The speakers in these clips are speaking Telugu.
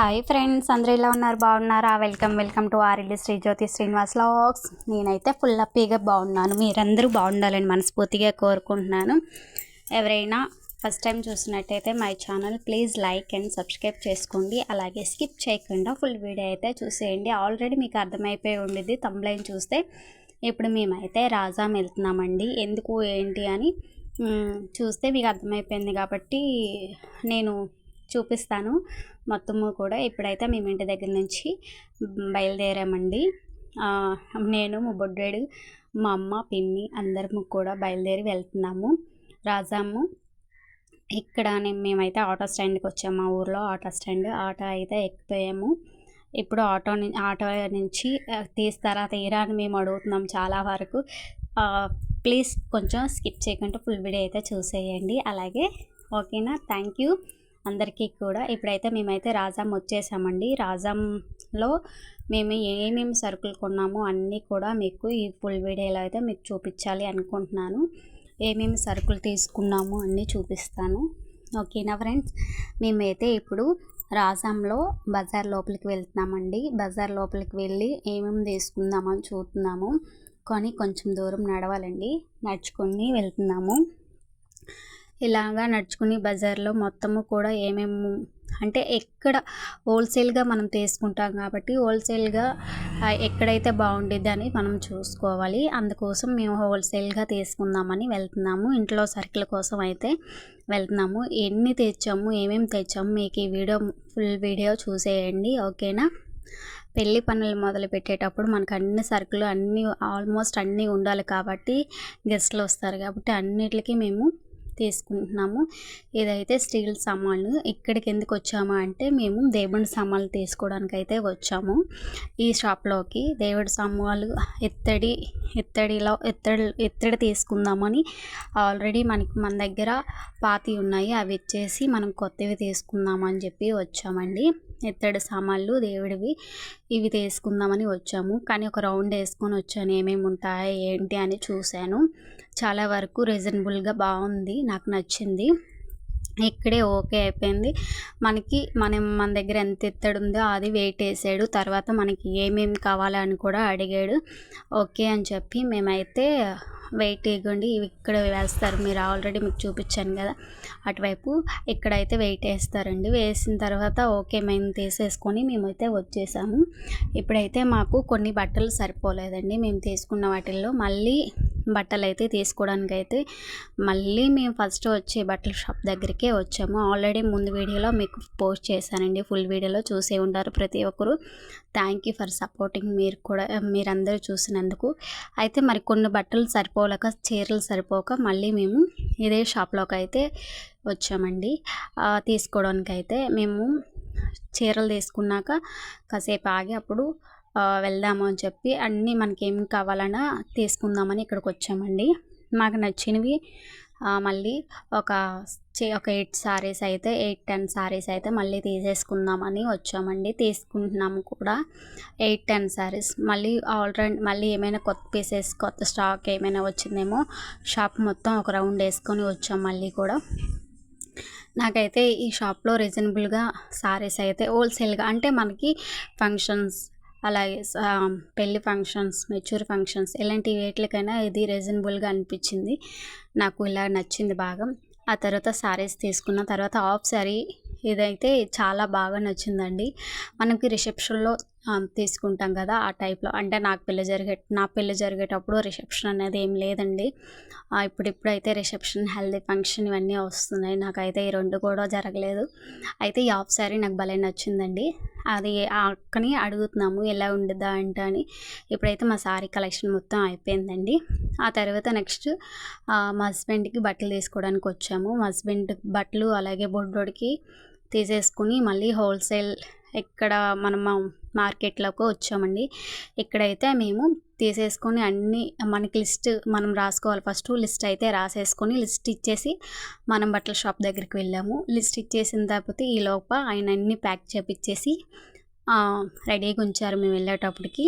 హాయ్ ఫ్రెండ్స్ అందరూ ఎలా ఉన్నారు? బాగున్నారా? Welcome welcome to RLD Srijyothi Srinivas lakhs నేనైతే ఫుల్ హ్యాపీగా బాగున్నాను. మీరందరూ బాగుండాలని మనస్ఫూర్తిగా కోరుకుంటున్నాను. ఎవరైనా ఫస్ట్ టైం చూసినట్టయితే my channel please like and subscribe చేసుకోండి. అలాగే స్కిప్ చేయకుండా ఫుల్ వీడియో అయితే చూసేయండి. ఆల్రెడీ మీకు అర్థమైపోయి ఉండేది తమ్లైన్ చూస్తే. ఇప్పుడు మేమైతే రాజాం వెళ్తున్నామండి. ఎందుకు ఏంటి అని చూస్తే మీకు అర్థమైపోయింది కాబట్టి నేను చూపిస్తాను. మొత్తము కూడా ఇప్పుడైతే మేము ఇంటి దగ్గర నుంచి బయలుదేరామండి. నేను మా బొడ్డేడు మా అమ్మ పిన్ని అందరము కూడా బయలుదేరి వెళ్తున్నాము. రాజాము ఇక్కడ మేమైతే ఆటో స్టాండ్కి వచ్చాము. మా ఊర్లో ఆటో స్టాండ్. ఆటో అయితే ఎక్కిపోయాము. ఇప్పుడు ఆటో ఆటో నుంచి తీస్తారా తీరా అని మేము అడుగుతున్నాం చాలా వరకు. ప్లీజ్ కొంచెం స్కిప్ చేయకుండా ఫుల్ వీడియో అయితే చూసేయండి. అలాగే ఓకేనా? Thank you. అందరికీ కూడా. ఇప్పుడైతే మేమైతే రాజాం వచ్చేసామండి. రాజాంలో మేము ఏమేమి సరుకులు కొన్నామో అన్నీ కూడా మీకు ఈ ఫుల్ వీడియోలో అయితే మీకు చూపించాలి అనుకుంటున్నాను. ఏమేమి సరుకులు తీసుకున్నాము అన్నీ చూపిస్తాను. ఓకేనా ఫ్రెండ్స్? మేమైతే ఇప్పుడు రాజాంలో బజార్ లోపలికి వెళ్తున్నామండి. బజార్ లోపలికి వెళ్ళి ఏమేమి తీసుకుందామని చూస్తున్నాము. కానీ కొంచెం దూరం నడవాలండి. నడుచుకొని వెళ్తున్నాము. ఇలాగా నడుచుకుని బజార్లో మొత్తము కూడా ఏమేమి అంటే ఎక్కడ హోల్సేల్గా మనం తీసుకుంటాం కాబట్టి హోల్సేల్గా ఎక్కడైతే బాగుండిద్ది అని మనం చూసుకోవాలి. అందుకోసం మేము హోల్సేల్గా తీసుకుందామని వెళ్తున్నాము. ఇంట్లో సరుకుల కోసం అయితే వెళ్తున్నాము. ఎన్ని తెచ్చాము ఏమేమి తెచ్చాము మీకు ఈ వీడియో ఫుల్ వీడియో చూసేయండి ఓకేనా? పెళ్ళి పనులు మొదలు పెట్టేటప్పుడు మనకు అన్ని సరుకులు అన్నీ ఆల్మోస్ట్ అన్నీ ఉండాలి కాబట్టి గెస్ట్లు వస్తారు కాబట్టి అన్నిటికీ మేము తీసుకుంటున్నాము. ఇదైతే స్టీల్ సామాన్లు ఇక్కడికి ఎందుకు వచ్చాము అంటే మేము దేవుడి సామాన్లు తీసుకోవడానికి అయితే వచ్చాము. ఈ షాప్లోకి దేవుడి సామాన్లు ఎత్తడి ఎత్తడిలో ఎత్తడి ఎత్తడి తీసుకుందామని ఆల్రెడీ మనకి మన దగ్గర పాతి ఉన్నాయి. అవి ఇచ్చేసి మనం కొత్తవి తీసుకుందామని చెప్పి వచ్చామండి. ఎత్తడి సామాన్లు దేవుడివి. ఇవి తీసుకుందామని వచ్చాము. కానీ ఒక రౌండ్ వేసుకొని వచ్చాను. ఏమేమి ఉంటాయి ఏంటి అని చూశాను. చాలా వరకు రీజనబుల్గా బాగుంది నాకు నచ్చింది. ఇక్కడే ఓకే అయిపోయింది. మనకి మనం మన దగ్గర ఎంత ఎత్తడు ఉందో అది వెయిట్ వేసాడు తర్వాత మనకి ఏమేమి కావాలని కూడా అడిగాడు. ఓకే అని చెప్పి మేమైతే వెయిట్ ఇవ్వండి ఇవి ఇక్కడ వేస్తారు. మీరు ఆల్రెడీ మీకు చూపించాను కదా. అటువైపు ఇక్కడైతే వెయిట్ వేస్తారండి. వేసిన తర్వాత ఓకే మేము తీసేసుకొని మేమైతే వచ్చేసాము. ఇప్పుడైతే మాకు కొన్ని బట్టలు సరిపోలేదండి. మేము తీసుకున్న వాటిల్లో మళ్ళీ బట్టలు అయితే తీసుకోవడానికి అయితే మళ్ళీ మేము ఫస్ట్ వచ్చే బట్టల షాప్ దగ్గరికే వచ్చాము. ఆల్రెడీ ముందు వీడియోలో మీకు పోస్ట్ చేశానండి. ఫుల్ వీడియోలో చూసే ఉంటారు ప్రతి ఒక్కరు. థ్యాంక్ యూ ఫర్ సపోర్టింగ్ మీరు కూడా మీరందరూ చూసినందుకు. అయితే మరి కొన్ని బట్టలు సరిపో సరిపోలేక చీరలు సరిపోక మళ్ళీ మేము ఇదే షాప్లోకి అయితే వచ్చామండి. తీసుకోవడానికి అయితే మేము చీరలు తీసుకున్నాక కాసేపు ఆగి అప్పుడు వెళ్దాము అని చెప్పి అన్నీ మనకి ఏం కావాలన్నా తీసుకుందామని ఇక్కడికి వచ్చామండి మాకు నచ్చినవి మళ్ళీ ఒక చే- ఒక ఎయిట్ సారీస్ అయితే ఎయిట్ టెన్ సారీస్ అయితే మళ్ళీ తీసేసుకుందామని వచ్చామండి. తీసుకుంటున్నాము కూడా ఎయిట్ టెన్ సారీస్. మళ్ళీ ఆల్రెడీ మళ్ళీ ఏమైనా కొత్త పీసెస్ కొత్త స్టాక్ ఏమైనా వచ్చిందేమో షాప్ మొత్తం ఒక రౌండ్ వేసుకొని వచ్చాం మళ్ళీ కూడా. నాకైతే ఈ షాప్లో రీజనబుల్గా సారీస్ అయితే హోల్సేల్గా అంటే మనకి ఫంక్షన్స్ అలాగే పెళ్ళి ఫంక్షన్స్ మెచ్యూర్ ఫంక్షన్స్ ఇలాంటి వేట్లకైనా ఇది రీజనబుల్గా అనిపించింది. నాకు ఇలా నచ్చింది బాగా. ఆ తర్వాత శారీస్ తీసుకున్న తర్వాత హాఫ్ శారీ ఇదైతే చాలా బాగా నచ్చిందండి. మనకి రిసెప్షన్లో తీసుకుంటాం కదా ఆ టైప్లో. అంటే నాకు పెళ్ళి జరిగే నా పెళ్ళి జరిగేటప్పుడు రిసెప్షన్ అనేది ఏం లేదండి. ఇప్పుడిప్పుడైతే రిసెప్షన్ హెల్దీ ఫంక్షన్ ఇవన్నీ వస్తున్నాయి. నాకైతే ఈ రెండు కూడా జరగలేదు. అయితే ఈ హాఫ్ శారీ నాకు భలే నచ్చిందండి. అది ఆ అక్కని అడుగుతున్నాము ఎలా ఉండదా అంటే అని. ఇప్పుడైతే మా సారీ కలెక్షన్ మొత్తం అయిపోయిందండి. ఆ తర్వాత నెక్స్ట్ మా హస్బెండ్కి బట్టలు తీసుకోవడానికి వచ్చాము. మా హస్బెండ్ బట్టలు అలాగే బొడ్డోడికి తీసేసుకుని మళ్ళీ హోల్సేల్ ఎక్కడ మనం మార్కెట్లోకి వచ్చామండి. ఇక్కడైతే మేము తీసేసుకొని అన్నీ మనకి లిస్ట్ మనం రాసుకోవాలి. ఫస్ట్ లిస్ట్ అయితే రాసేసుకొని లిస్ట్ ఇచ్చేసి మనం బట్టల షాప్ దగ్గరికి వెళ్ళాము. లిస్ట్ ఇచ్చేసిన తర్వాత ఈ లోప ఆయన అన్నీ ప్యాక్ చేపించేసి రెడీగా ఉంచారు మేము వెళ్ళేటప్పటికి.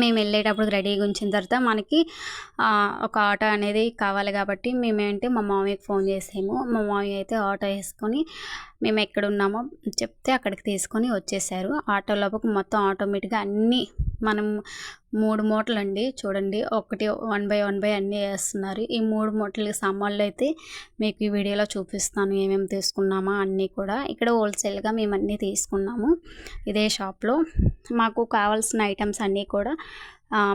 మేము వెళ్ళేటప్పుడు రెడీగా ఉంచిన తర్వాత మనకి ఒక ఆటో అనేది కావాలి కాబట్టి మేమేంటి మా మామయ్యకి ఫోన్ చేసాము. మా మామయ్య అయితే ఆటో వేసుకొని మేము ఎక్కడ ఉన్నామో చెప్తే అక్కడికి తీసుకొని వచ్చేసారు. ఆటో లోపల మొత్తం ఆటోమేటిక్గా అన్నీ మనం మూడు మూటలు అండి చూడండి ఒకటి వన్ బై వన్ బై అన్నీ వేస్తున్నారు. ఈ మూడు మూటలు సామాన్లు అయితే మీకు ఈ వీడియోలో చూపిస్తాను ఏమేమి తీసుకున్నామా అన్నీ కూడా. ఇక్కడ హోల్సేల్గా మేము అన్నీ తీసుకున్నాము ఇదే షాప్లో. మాకు కావాల్సిన ఐటమ్స్ అన్నీ కూడా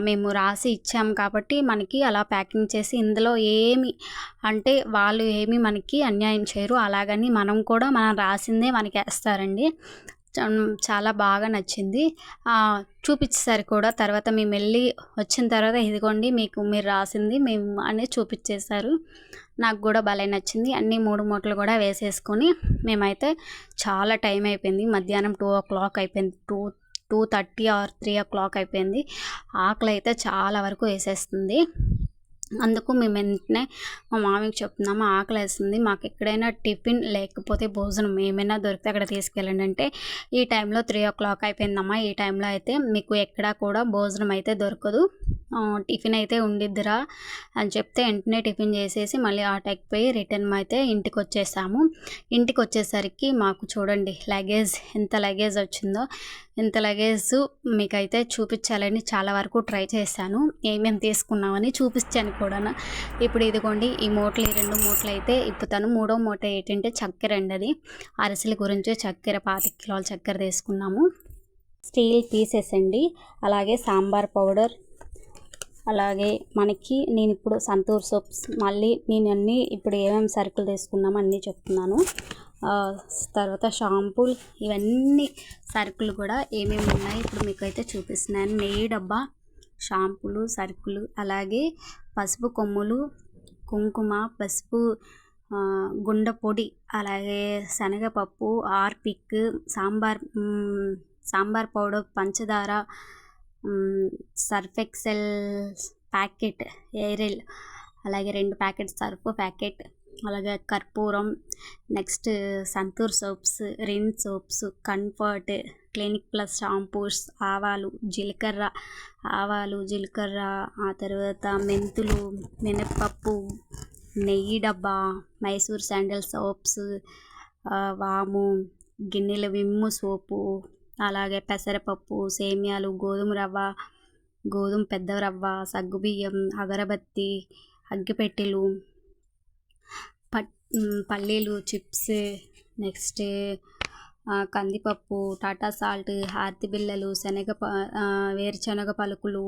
మేము రాసి ఇచ్చాం కాబట్టి మనకి అలా ప్యాకింగ్ చేసి ఇందులో ఏమి అంటే వాళ్ళు ఏమి మనకి అన్యాయం చేయరు. అలాగని మనం కూడా మనం రాసిందే మనకి వేస్తారండి. చాలా బాగా నచ్చింది. ఆ, చూపించేసారు కూడా. తర్వాత మేము వెళ్ళి వచ్చిన తర్వాత ఇదిగోండి మీకు మీరు రాసింది మేము అనేది చూపించేశారు నాకు కూడా భలే నచ్చింది. అన్ని మూడు మూటలు కూడా వేసేసుకొని మేమైతే చాలా టైం అయిపోయింది. మధ్యాహ్నం టూ ఓ క్లాక్ అయిపోయింది. Two two thirty or three o'clock అయిపోయింది. ఆకలి అయితే చాలా వరకు వేసేస్తుంది. అందుకు మేము వెంటనే మా మామయ్యకి చెప్తున్నాము ఆకలి వేస్తుంది మాకు ఎక్కడైనా టిఫిన్ లేకపోతే భోజనం ఏమైనా దొరికితే అక్కడ తీసుకెళ్ళండి అంటే ఈ టైంలో త్రీ ఓ క్లాక్ అయిపోయిందమ్మా ఈ టైంలో అయితే మీకు ఎక్కడా కూడా భోజనం అయితే దొరకదు. టిఫిన్ అయితే ఉండిద్దిరా అని చెప్తే వెంటనే టిఫిన్ చేసేసి మళ్ళీ ఆటోకి పోయి రిటర్న్ అయితే ఇంటికి వచ్చేసాము ఇంటికి వచ్చేసరికి మాకు చూడండి లగేజ్ ఎంత లగేజ్ వచ్చిందో ఇంత లగేజ్ మీకైతే చూపించాలని చాలా వరకు ట్రై చేశాను. ఏమేమి తీసుకున్నామని చూపించాను కూడా ఇప్పుడు ఇదిగోండి ఈ మూటలు ఈ రెండు మూటలు అయితే ఇప్పుతాను. మూడో మూట ఏంటంటే చక్కెర అండి అది. అరిసెల గురించి చక్కెర పాతిక కిలోల చక్కెర తీసుకున్నాము. స్టీల్ పీసెస్ అండి. అలాగే సాంబార్ పౌడర్ అలాగే మనకి నేను ఇప్పుడు సంతూర్ సోప్స్ మళ్ళీ నేను అన్నీ ఇప్పుడు ఏమేమి సరుకులు తీసుకున్నామో అన్నీ చెప్తున్నాను. తర్వాత షాంపూలు ఇవన్నీ సరుకులు కూడా ఏమేమి ఉన్నాయి ఇప్పుడు మీకు అయితే చూపిస్తున్నాను. నెయ్యి డబ్బా షాంపూలు సరుకులు అలాగే పసుపు కొమ్ములు కుంకుమ పసుపు గుండపొడి గుండ పొడి అలాగే శనగపప్పు ఆర్పిక్ సాంబార్ సాంబార్ పౌడర్ పంచదార సర్ఫ్ ఎక్సెల్ ప్యాకెట్ ఏరెల్ అలాగే రెండు ప్యాకెట్ సర్ఫ్ ప్యాకెట్ అలాగే కర్పూరం next Santoor soaps Rin soaps Comfort Clinic Plus shampoos ఆవాలు జీలకర్ర ఆవాలు జీలకర్ర ఆ తర్వాత మెంతులు మినప్పప్పు నెయ్యి డబ్బా మైసూర్ శాండల్ సోప్స్ వాము గిన్నెల విమ్ము సోపు అలాగే పెసరపప్పు సేమ్యాలు గోధుమ రవ్వ గోధుమ పెద్ద రవ్వ సగ్గుబియ్యం అగరబత్తి అగ్గిపెట్టెలు పట్ పల్లీలు చిప్స్ నెక్స్ట్ కందిపప్పు టాటా సాల్ట్ హార్తి బిళ్ళలు శనగ ప- వేరుశనగ పలుకులు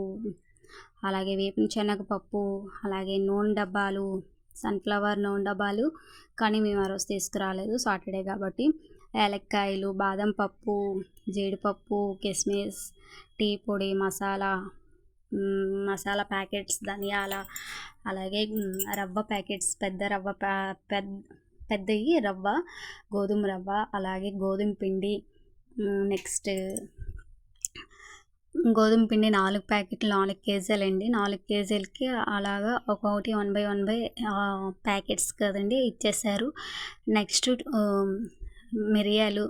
అలాగే వేపిన శనగపప్పు అలాగే నూనె డబ్బాలు సన్ఫ్లవర్ నూనె డబ్బాలు కానీ మేము ఆ రోజు తీసుకురాలేదు సాటర్డే కాబట్టి. ఏలక్కాయలు బాదం పప్పు జీడిపప్పు కిస్మిస్ టీ పొడి మసాలా మసాలా ప్యాకెట్స్ ధనియాల అలాగే రవ్వ ప్యాకెట్స్ పెద్ద రవ్వ ప్యా- పెద్ద పెద్దవి రవ్వ గోధుమ రవ్వ అలాగే గోధుమ పిండి నెక్స్ట్ గోధుమ పిండి నాలుగు ప్యాకెట్లు నాలుగు కేజీలండి. నాలుగు కేజీలకి అలాగా ఒక్కొక్కటి one by one by packets కదండి ఇచ్చేసారు నెక్స్ట్ మిరియాలు.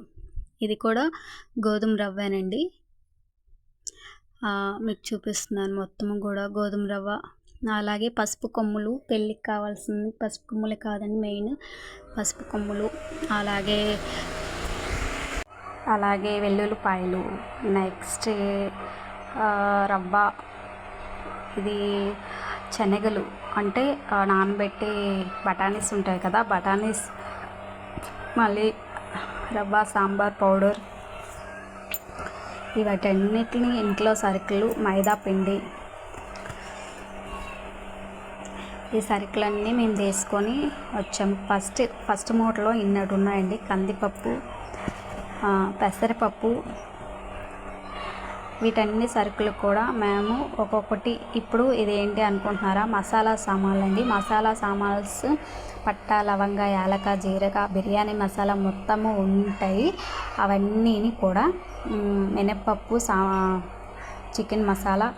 ఇది కూడా గోధుమ రవ్వేనండి. మీకు చూపిస్తున్నాను మొత్తం కూడా గోధుమ రవ్వ. అలాగే పసుపు కొమ్ములు పెళ్ళికి కావాల్సింది పసుపు కొమ్ములు కాదండి మెయిన్ పసుపు కొమ్ములు. అలాగే అలాగే వెల్లుల్లిపాయలు నెక్స్ట్ రవ్వ. ఇది శనగలు అంటే నానబెట్టే నానబెట్టి బఠానీస్ ఉంటాయి కదా బఠానీస్. మళ్ళీ రవ్వ సాంబార్ పౌడర్. ఇవటన్నిటిని ఇంట్లో సరుకులు మైదా పిండి. ఈ సరుకులన్నీ మేము తీసుకొని వచ్చాం. ఫస్ట్ ఫస్ట్ మూటలో ఇన్నట్టు ఉన్నాయండి కందిపప్పు పెసరపప్పు వీటన్ని సరుకులు కూడా మేము ఒక్కొక్కటి ఇప్పుడు ఇదేంటి అనుకుంటున్నారా? మసాలా సామాన్లు అండి మసాలా సామాన్స్ పట్టా లవంగ యాలక జీరక బిర్యానీ మసాలా మొత్తము ఉంటాయి. అవన్నీని కూడా మినప్పప్పు సా చికెన్ మసాలా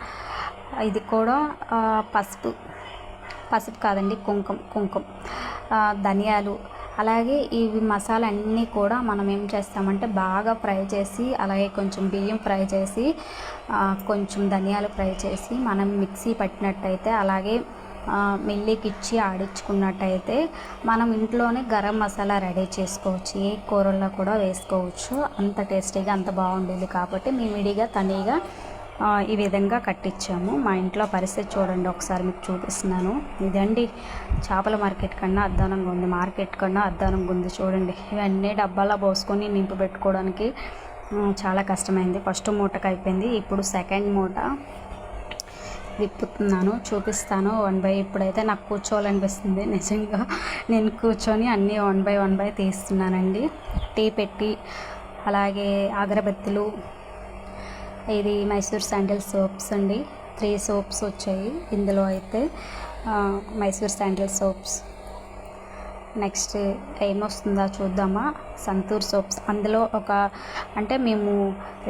ఇది కూడా పసుపు. పసుపు కాదండి కుంకుమ కుంకుమ. ధనియాలు అలాగే ఇవి మసాలా అన్నీ కూడా మనం ఏం చేస్తామంటే బాగా ఫ్రై చేసి అలాగే కొంచెం బియ్యం ఫ్రై చేసి కొంచెం ధనియాలు ఫ్రై చేసి మనం మిక్సీ పట్టినట్టయితే అలాగే ఆ, మిల్లికి ఇచ్చి ఆడించుకున్నట్టయితే మనం ఇంట్లోనే గరం మసాలా రెడీ చేసుకోవచ్చు. ఏ కూరల్లో కూడా వేసుకోవచ్చు. అంత టేస్టీగా అంత బాగుండేది కాబట్టి మేము విడిగా తనీగా ఈ విధంగా కట్టించాము. మా ఇంట్లో పరిస్థితి చూడండి ఒకసారి మీకు చూపిస్తున్నాను. ఇదండి చేపల మార్కెట్ కన్నా అద్దానంగా ఉంది మార్కెట్ కన్నా అద్దానంగా ఉంది చూడండి. ఇవన్నీ డబ్బాలో పోసుకొని నింపు పెట్టుకోవడానికి చాలా కష్టమైంది. ఫస్ట్ మూటకు అయిపోయింది ఇప్పుడు సెకండ్ మూట విప్పుతున్నాను చూపిస్తాను. వన్ బై ఇప్పుడైతే నాకు కూర్చోవాలనిపిస్తుంది నిజంగా. నేను కూర్చొని అన్నీ వన్ బై వన్ బై తీస్తున్నానండి. టీ పెట్టి అలాగే అగరబత్తులు ఇది మైసూర్ శాండిల్ సోప్స్ అండి. త్రీ సోప్స్ వచ్చాయి. ఇందులో అయితే మైసూర్ శాండిల్ సోప్స్. నెక్స్ట్ ఏమొస్తుందో చూద్దామా? సంతూర్ సోప్స్. అందులో ఒక అంటే మేము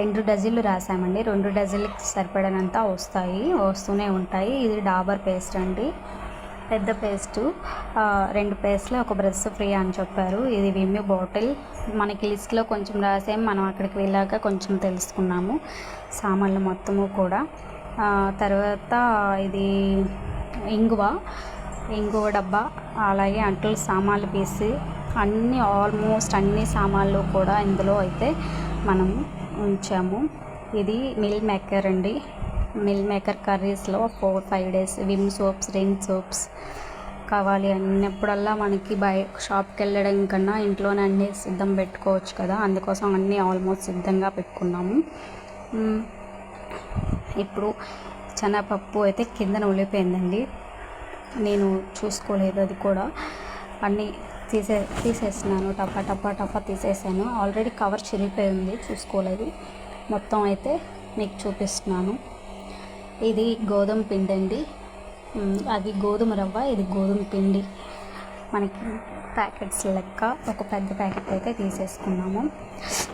రెండు డజన్లు రాసామండి. రెండు డజన్లకి సరిపడినంత వస్తాయి. వస్తూనే ఉంటాయి. ఇది డాబర్ పేస్ట్ అండి. పెద్ద పేస్టు రెండు పేస్ట్లు ఒక బ్రష్ ఫ్రీ అని చెప్పారు. ఇది విమ్మి బాటిల్. మనకి లిస్ట్లో కొంచెం రాసే మనం అక్కడికి వెళ్ళాక కొంచెం తెలుసుకున్నాము సామాన్లు మొత్తము కూడా. తర్వాత ఇది ఇంగువ ఇంగువ డబ్బా అలాగే అంట్లు సామాన్లు పీసి అన్ని ఆల్మోస్ట్ అన్ని సామాన్లు కూడా ఇందులో అయితే మనం ఉంచాము. ఇది మిల్ మేకర్ అండి. Meal maker కర్రీస్లో four five days Vim soaps ring soaps కావాలి అన్నప్పుడల్లా మనకి బయ షాప్కి వెళ్ళడం కన్నా ఇంట్లోనే అన్నీ సిద్ధం పెట్టుకోవచ్చు కదా. అందుకోసం అన్నీ ఆల్మోస్ట్ సిద్ధంగా పెట్టుకున్నాము. ఇప్పుడు శనగపప్పు అయితే కిందన ఉల్లిపోయిందండి నేను చూసుకోలేదు అది కూడా. అన్నీ తీసే తీసేసినాను టపా టపా టపా తీసేసాను. ఆల్రెడీ కవర్ చిరిగిపోయింది. చూసుకోలేదు. మొత్తం అయితే మీకు చూపిస్తున్నాను. ఇది గోధుమ పిండి అండి. అది గోధుమ రవ్వ ఇది గోధుమ పిండి. మనకి ప్యాకెట్స్ లెక్క ఒక పెద్ద ప్యాకెట్ అయితే తీసేసుకున్నాము.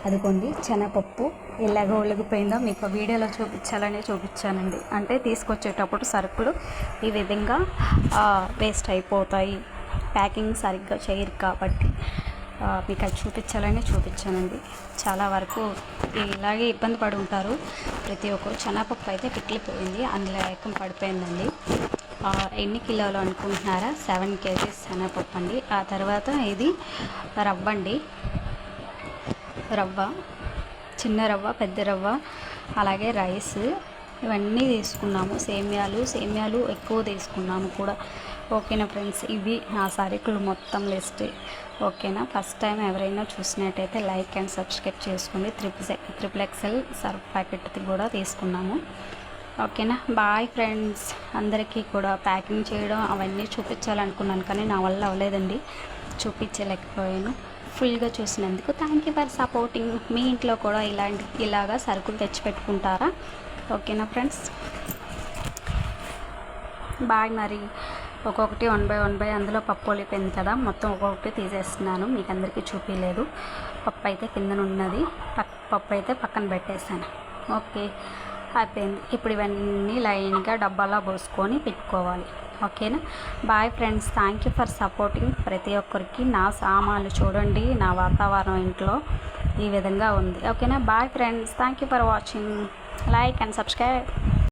అదిగోండి శనగపప్పు ఎలాగ ఒలిగిపోయిందో మీకు వీడియోలో చూపించాలని చూపించానండి. అంటే తీసుకొచ్చేటప్పుడు సరుకులు ఈ విధంగా వేస్ట్ అయిపోతాయి. ప్యాకింగ్ సరిగ్గా చేయరు కాబట్టి. మీకు అది చూపించాలని చూపించానండి. చాలా వరకు ఇలాగే ఇబ్బంది పడి ఉంటారు. ప్రతి ఒక్కరు శనగపప్పు అయితే పిట్లిపోయింది అందులో ఏకం పడిపోయిందండి. ఎన్ని కిలోలు అనుకుంటున్నారా? సెవెన్ కేజీస్ శనగపప్పు అండి. ఆ తర్వాత ఇది రవ్వ అండి. రవ్వ చిన్న రవ్వ పెద్ద రవ్వ అలాగే రైస్. ఇవన్నీ తీసుకున్నాము. సేమ్యాలు సేమ్యాలు ఎక్కువ తీసుకున్నాము కూడా. ఓకేనా ఫ్రెండ్స్? ఇవి నా సరుకులు మొత్తం లిస్ట్ ఓకేనా? ఫస్ట్ టైం ఎవరైనా చూసినట్టయితే లైక్ అండ్ సబ్స్క్రైబ్ చేసుకోండి. Triple triple Excel Surf packet కూడా తీసుకున్నాము. ఓకేనా? బాయ్ ఫ్రెండ్స్ అందరికీ కూడా ప్యాకింగ్ చేయడం అవన్నీ చూపించాలనుకున్నాను కానీ నా వల్ల అవ్వలేదండి. చూపించలేకపోయాను. ఫుల్గా చూసినందుకు థ్యాంక్ యూ ఫర్ సపోర్టింగ్ మీ ఇంట్లో కూడా ఇలాంటి ఇలాగా సరుకులు తెచ్చిపెట్టుకుంటారా? ఓకేనా ఫ్రెండ్స్? బాయ్ మరి. ఒక్కొక్కటి వన్ బై వన్ బై అందులో పప్పు ఒలిపోయింది కదా మొత్తం ఒక్కొక్కటి తీసేస్తున్నాను. మీకు అందరికీ చూపించలేదు పప్పు అయితే కిందన ఉన్నది పక్ పప్పు అయితే పక్కన పెట్టేశాను. ఓకే అయిపోయింది. ఇప్పుడు ఇవన్నీ లైన్గా డబ్బాలో పోసుకొని పెట్టుకోవాలి. ఓకేనా? Bye friends thank you for supporting. ప్రతి ఒక్కరికి నా సామాన్లు చూడండి నా వాతావరణం ఇంట్లో ఈ విధంగా ఉంది. ఓకేనా? Bye friends thank you for watching. Like and subscribe.